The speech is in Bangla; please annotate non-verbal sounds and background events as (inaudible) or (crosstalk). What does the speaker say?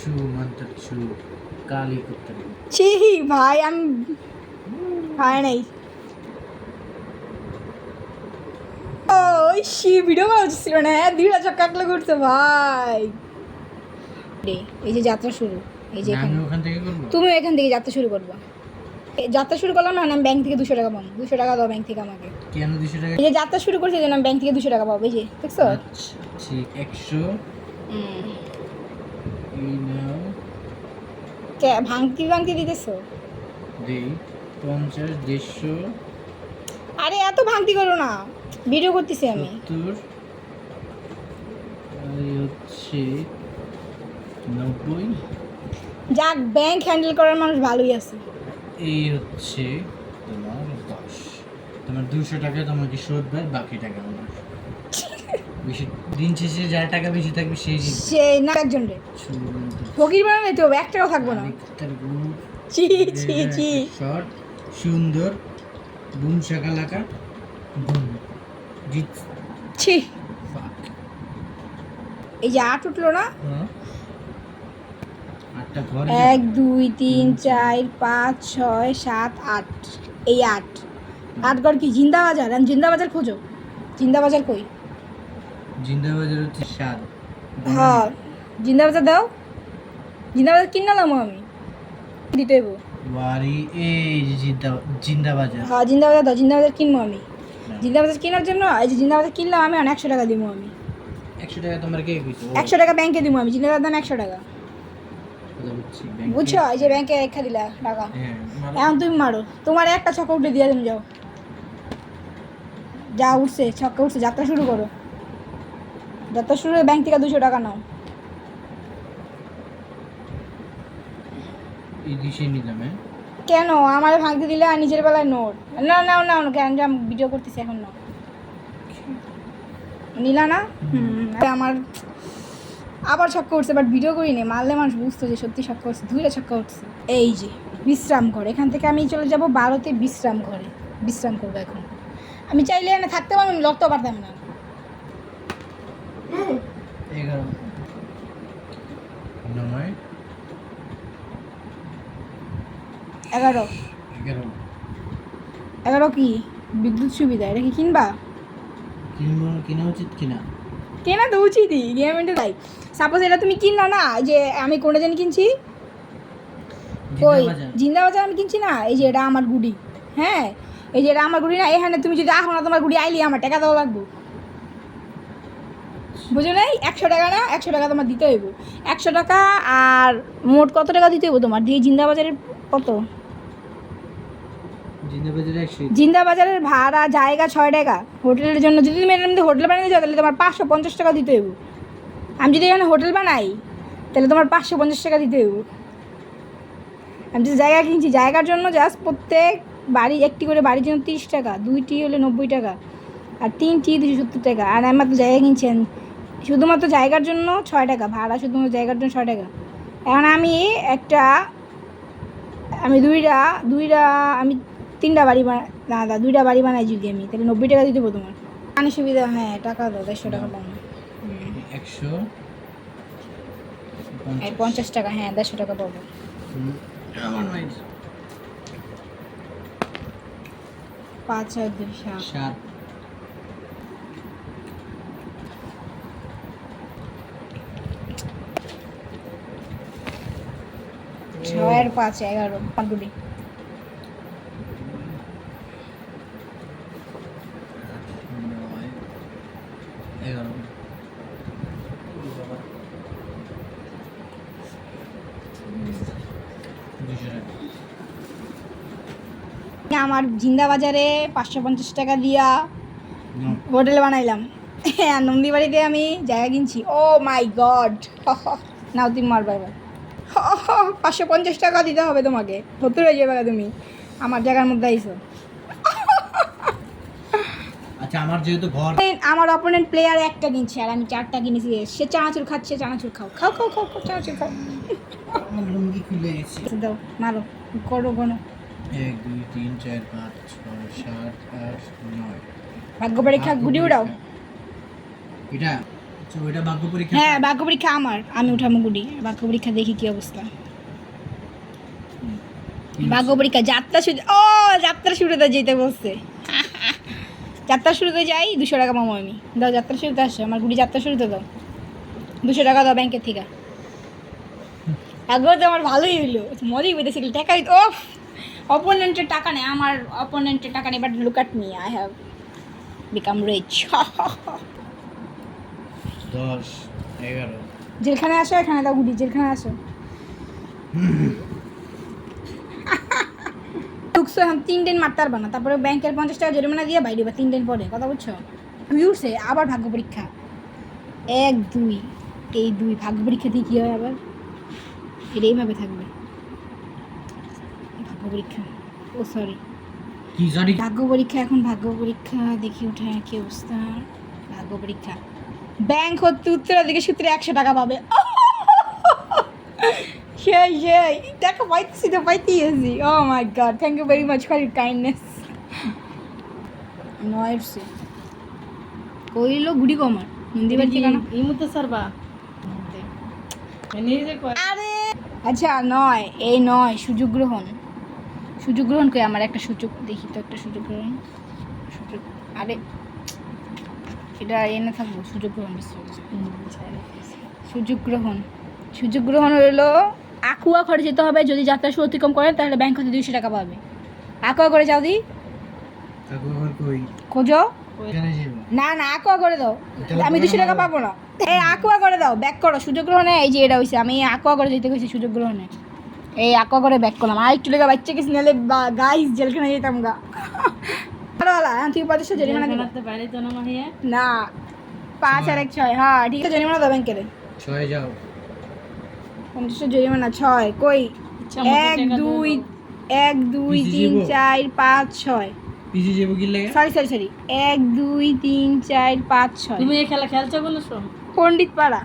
ছু মন্ত্র ছু কালী কুত্তর ছি ভাই আমি ভাই নাই। ওই সি ভিডিও করা উচিত ছিল না হ্যাঁ দুইটা চক্কা আঁকলে করছে ভাই। রে, এই যে যাত্রা শুরু এই যে এখানে। থেকে করব। তুমি এখান থেকে যাত্রা শুরু করবা। এই যাত্রা শুরু করলাম না আমি ব্যাংক থেকে দুশো টাকা পাবো দুশো টাকা দাও ব্যাংক থেকে আমাকে। কেন দুশো টাকা? এই যে যাত্রা শুরু করছে জন্য আমি ব্যাংক থেকে দুশো টাকা পাবো এই যে দেখছ? আচ্ছা ঠিক একশো। হুম। কে ভাঙতি ভাঙতি দিতেছো? দেই পঞ্চাশ দেড়শো। আরে এত ভাঙতি করো না। ভিডিও করতেছি আমি। সত্তর। এই হচ্ছে নব্বই। যাক ব্যাংক হ্যান্ডেল করার মানুষ ভালোই আছে। এই হচ্ছে তোমার দশ। তোমার দুশো টাকা তোমাকে শোধ বার বাকি টাকা আমার। বেশি দিন শেষে যার টাকা বেশি থাকবে সেই জিতবে। সে না একজন রে। ফকির হবে এক টাকাও থাকব না। ছি ছি ছি। শর্ট সুন্দর বুম শাকালাকা বুম জিত ছি। এই যে আট উঠল না? হ্যাঁ। এক দুই তিন চার পাঁচ ছয় সাত আট। এই আট। আট গড় কি? জিন্দাবাজার? আমি জিন্দাবাজার খোঁজো। জিন্দাবাজার কই? জিন্দাবাজার হচ্ছে সাত হ্যাঁ। জিন্দাবাজার দাও। জিন্দাবাজার কিনলাম আমি। দিতে হইব বাড়ি এই জিন্দাবাজার। হ্যাঁ জিন্দাবাজার দাও জিন্দাবাজার কিনবো আমি। জিন্দাবাজার কেনার জন্য এই যে জিন্দাবাজার কিনলাম আমি একশো টাকা দিব আমি। একশো টাকা তোমার কে একশো টাকা ব্যাংকে দিব আমি জিন্দাবাজার দাম একশো টাকা। বুঝছি, এই যে ব্যাংকে রেখা দিলা টাকা। হ্যাঁ এখন তুমি মারো। তোমার একটা ছক্কা উঠে দিয়ে তুমি যাও। যা উঠছে ছক্কা উঠছে যাত্রা শুরু করো। যাত্রা শুরু ব্যাংক থেকে দুশো টাকা নাও। হ্যাঁ? কেন? আমার ভাঙতে দিলে আর নিজের বেলায় নোট। না না না না কেন যে আমি ভিডিও করতেছি এখন না নিলা না? হুম। আমার আবার ছক্কা উঠছে বাট ভিডিও করিনি। মারলে মানুষ বুঝতো যে সত্যি ছক্কা উঠছে দুইটা ছক্কা উঠছে এই যে বিশ্রাম ঘর। এখান থেকে আমি চলে যাব বারোতে বিশ্রাম ঘরে। বিশ্রাম করব এখন। আমি চাইলে এখানে থাকতে পারব আমি লড়তেও পারতাম না। এগারো। নয়। এগারো। এগারো। এগারো কি? বিদ্যুৎ সুবিধা এটা কি কিনবা? কিনবো কেনা উচিত কিনা? কেনা তো উচিতই গেমেন্টে তাই। সাপোজ এটা তুমি কিনলা না যে আমি কোনটা জানি কিনছি? কই জিন্দাবাজার জিন্দাবাজার আমি কিনছি না এই যে এটা আমার গুড়ি। হ্যাঁ এই যে এটা আমার গুড়ি না এখানে তুমি যদি আহো না তোমার গুড়ি আইলি আমার টাকা দেওয়া লাগবে। বুঝো নাই? একশো টাকা না একশো টাকা তোমার দিতে হইব। একশো টাকা আর মোট কত টাকা দিতে হইব তোমার? দিয়ে জিন্দাবাজারের কত? একশো জিন্দাবাজারের ভাড়া জায়গা ছয় টাকা। হোটেলের জন্য যদি তুমি এর মধ্যে হোটেল বানাতে যাও তাহলে তোমার পাঁচশো পঞ্চাশ টাকা দিতে হইব। আমি যদি এখানে হোটেল বানাই তাহলে তোমার পাঁচশো পঞ্চাশ টাকা দিতে হইব। আমি যে জায়গা কিনছি জায়গার জন্য জাস্ট প্রত্যেক বাড়ি একটি করে বাড়ির জন্য তিরিশ টাকা দুইটি হলে নব্বই টাকা আর তিনটি দুশো সত্তর টাকা। আর আমার মাত্র জায়গা কিনছি আমি শুধুমাত্র জায়গার জন্য ছয় টাকা ভাড়া শুধুমাত্র জায়গার জন্য ছয় টাকা। এখন আমি একটা আমি দুইটা দুইটা আমি তিনটা বাড়ি বানা না দা দুইটা বাড়ি বানাই যদি আমি তাহলে নব্বই টাকা দিতে পারব তোমার। পানি সুবিধা হ্যাঁ টাকা দাও দেড়শো টাকা পাবো একশো এই পঞ্চাশ। টাকা হ্যাঁ দেড়শো টাকা পাবো। পাঁচ ছয় দুই সাত। আর পাঁচ, এগারো আমার জিন্দাবাজারে পাঁচশো পঞ্চাশ টাকা দিয়া হোটেল বানাইলাম। হ্যাঁ নন্দীবাড়িতে আমি জায়গা কিনছি। ও মাই গড নাও তুমি মারবা এবার। (laughs) পাঁচশো পঞ্চাশ টাকা দিতে হবে তোমাকে। সত্তর হয়ে যাবে তুমি। আমার জায়গার মধ্যে আইসো। আচ্ছা আমার যেহেতু ঘর আমার অপোনেন্ট প্লেয়ার একটা কিনছে আর আমি চারটা কিনেছি। সে চানাচুর খাচ্ছে চানাচুর খাও। খাও খাও খাও খাও, চানাচুর খাও। লুঙ্গি খুলে গেছে দাও মারো। করো গণো এক দুই তিন চার পাঁচ ছয় সাত আট নয়। ভাগ্য পরীক্ষা ঘুরে উড়াও এটা আচ্ছা ওইটা ভাগ্য পরীক্ষা হ্যাঁ বাক্য পরীক্ষা আমার। আমি উঠামো গুডি। বাক্য পরীক্ষা দেখি কি অবস্থা। ভাগ্য পরীক্ষা যাত্রা শুরু ও যাত্রা শুরুতে যেতে বলছে। যাত্রা শুরুতে যাই দুশো টাকা পাবো আমি। দাও যাত্রা শুরুতে আসো। আমার গুড়ি যাত্রা শুরুতে দাও। দুশো টাকা দাও ব্যাংকের থেকে। আগ্রহ তো আমার ভালোই হইল। মজাই পেতেছিল টাকা ও অপোনেন্টের টাকা নেই। আমার অপোনেন্টের টাকা নেই but look at me I have become rich দশ এগারো। যেখানে আসো এখানে দাও গুডি যেখানে আসো। ঢুকছো এখন তিন দিন মারতে পারবা না। তারপরে ব্যাংকের পঞ্চাশ টাকা জরিমানা দিয়ে বাইরে বা তিন দিন পরে কথা বুঝছ? দুই উঠছে আবার ভাগ্য পরীক্ষা। এক দুই এই দুই ভাগ্য পরীক্ষা দিয়ে কী হয় আবার? এটা এইভাবে থাকবে। ভাগ্য পরীক্ষা। ও সরি কি সরি ভাগ্য পরীক্ষা এখন ভাগ্য পরীক্ষা দেখি উঠে কি অবস্থা। ভাগ্য পরীক্ষা। ব্যাংক হচ্ছে উত্তরের দিকে সূত্রে একশো টাকা পাবে। (laughs) সেই সেই। টাকা পাইতেছি তো পাইতেই আছি। ও my god thank you very much for your kindness নয়ের সে কইল গুড়ি কমার হিন্দি বাড়ি কেন? এই মুহূর্তে সারবা আরে! আচ্ছা নয়। এই নয় সুযোগ গ্রহণ। সুযোগ গ্রহণ করে আমার একটা সুযোগ দেখি তো একটা সুযোগ গ্রহণ। সুযোগ আরে! এটা এনে থাকব সুযোগ গ্রহণ বিশ্ব সুযোগ গ্রহণ। সুযোগ গ্রহণ হলো আকুয়া ঘরে যেতে হবে যদি যাত্রা শুরু অতিক্রম করেন তাহলে ব্যাংক হতে দুইশো টাকা পাবে। আকুয়া করে যাও দি। খোঁজো। না না আকুয়া করে দাও। আমি দুশো টাকা পাবো না। এই আকুয়া করে দাও ব্যাক করো। সুযোগ গ্রহণে এই যে এটা হয়েছে আমি আকুয়া করে যেতে গেছি সুযোগ গ্রহণে। এই আকুয়া করে ব্যাক করলাম। আর একটু লেগে বাচ্চা কিছু নাহলে গাইস জেলখানে যেতাম গা। ভালোওয়ালা হ্যাঁ জরিমানা দিবা। তো না মাহিয়া না পাঁচ আর এক ছয় হ্যাঁ ঠিক আছে জরিমানা দাও ব্যাংকের। ছয় যাও। পঞ্চাশটা জরিমানা ছয় কই? এক দুই এক দুই তিন চার পাঁচ ছয়। পিজি যাব কি লাগে? সরি সরি সরি এক দুই তিন চার পাঁচ ছয়। তুমি এই খেলা খেলছো বলেছ পণ্ডিত পাড়া